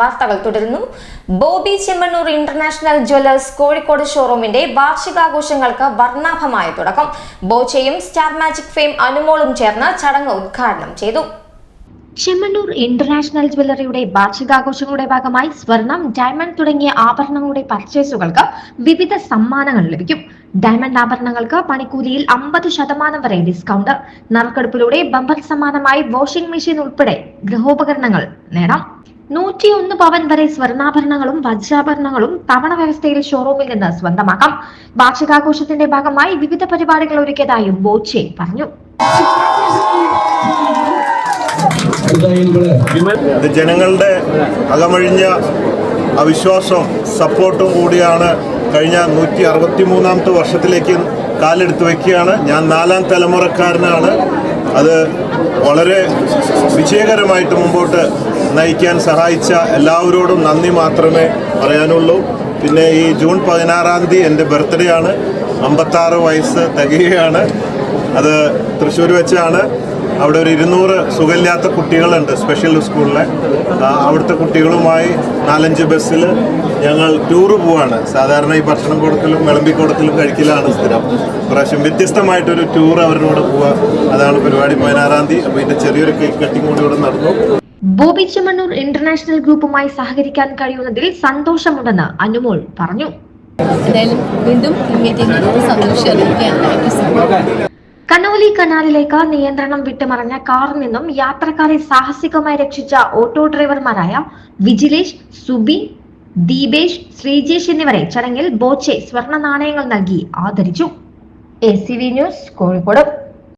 വാർത്തകൾ തുടരുന്നു. Bobby Chemmanur international jewellers Kozhikode ഷോറൂമിന്റെ വാർഷികാഘോഷങ്ങൾക്ക് വർണാഭമായ തുടക്കം. ബോച്ചയും സ്റ്റാർ മാജിക് ഫെയിം അനുമോളും ചേർന്ന് ചടങ്ങ് ഉദ്ഘാടനം ചെയ്തു. ചെമ്മണ്ണൂർ ഇന്റർനാഷണൽ ജ്വല്ലറിയുടെ വാർഷികാഘോഷങ്ങളുടെ ഭാഗമായി സ്വർണം ഡയമണ്ട് തുടങ്ങിയ ആഭരണങ്ങളുടെ പർച്ചേസുകൾക്ക് വിവിധ സമ്മാനങ്ങൾ ലഭിക്കും. ഡയമണ്ട് ആഭരണങ്ങൾക്ക് പണിക്കൂലിയിൽ അമ്പത് ശതമാനം വരെ ഡിസ്കൗണ്ട്. നറുക്കെടുപ്പിലൂടെ ബമ്പർ സമ്മാനമായി വാഷിംഗ് മെഷീൻ ഉൾപ്പെടെ ഗൃഹോപകരണങ്ങൾ നേടാം. നൂറ്റിയൊന്ന് പവൻ വരെ സ്വർണാഭരണങ്ങളും വജ്രാഭരണങ്ങളും തവണ വ്യവസ്ഥയിൽ ഷോറൂമിൽ നിന്ന് സ്വന്തമാക്കാം. വാർഷികാഘോഷത്തിന്റെ ഭാഗമായി വിവിധ പരിപാടികൾ ഒരുക്കിയതായും ബോച്ചെ പറഞ്ഞു. ജനങ്ങളുടെ അകമഴിഞ്ഞ അവിശ്വാസവും സപ്പോർട്ടും കൂടിയാണ് കഴിഞ്ഞ നൂറ്റി അറുപത്തി മൂന്നാമത്തെ വർഷത്തിലേക്ക് കാലെടുത്ത് വയ്ക്കുകയാണ് ഞാൻ നാലാം തലമുറക്കാരനാണ്. അത് വളരെ വിജയകരമായിട്ട് മുമ്പോട്ട് നയിക്കാൻ സഹായിച്ച എല്ലാവരോടും നന്ദി മാത്രമേ പറയാനുള്ളൂ. പിന്നെ ഈ ജൂൺ പതിനാറാം തീയതി എന്റെ ബർത്ത്ഡേ ആണ്. അമ്പത്താറ് വയസ്സ് തികയാണ് അത് തൃശ്ശൂർ വെച്ചാണ്. അവിടെ ഒരു ഇരുന്നൂറ് സുഖമില്ലാത്ത കുട്ടികളുണ്ട് സ്പെഷ്യൽ സ്കൂളിലെ അവിടുത്തെ കുട്ടികളുമായി നാലഞ്ച് ബസ്സിൽ ഞങ്ങൾ ടൂറ് പോവാണ്. സാധാരണ ഈ ഭക്ഷണം കൊടുക്കലും വിളമ്പി കൊടുക്കലും കഴിക്കലാണ് സ്ഥിരം. പ്രാവശ്യം വ്യത്യസ്തമായിട്ടൊരു ടൂർ അവരുടെ കൂടെ പോവുക അതാണ് പരിപാടി പതിനാറാം തീയതി. അപ്പോൾ ഇതിന്റെ ചെറിയൊരു കേക്ക് കട്ടിങ് കൂടി ഇവിടെ നടന്നു. ബോബി ചെമ്മണ്ണൂർ ഇന്റർനാഷണൽ ഗ്രൂപ്പുമായി സഹകരിക്കാൻ കഴിയുന്നതിൽ സന്തോഷമുണ്ടെന്ന് അനുമോൾ പറഞ്ഞു. എന്തായാലും വീണ്ടും മീറ്റിംഗിൽ സന്തോഷം അറിയിക്കുകയാണ്. കനോലി കനാലിലേക്ക് നിയന്ത്രണം വിട്ടുമറിഞ്ഞ കാറിൽ നിന്നും യാത്രക്കാരെ സാഹസികമായി രക്ഷിച്ച ഓട്ടോ ഡ്രൈവർമാരായ വിജിലേഷ് സുബി ദീപേഷ് ശ്രീജേഷ് എന്നിവരെ ചടങ്ങിൽ ബോച്ചെ സ്വർണ നാണയങ്ങൾ നൽകി ആദരിച്ചു. A news Kozhikode.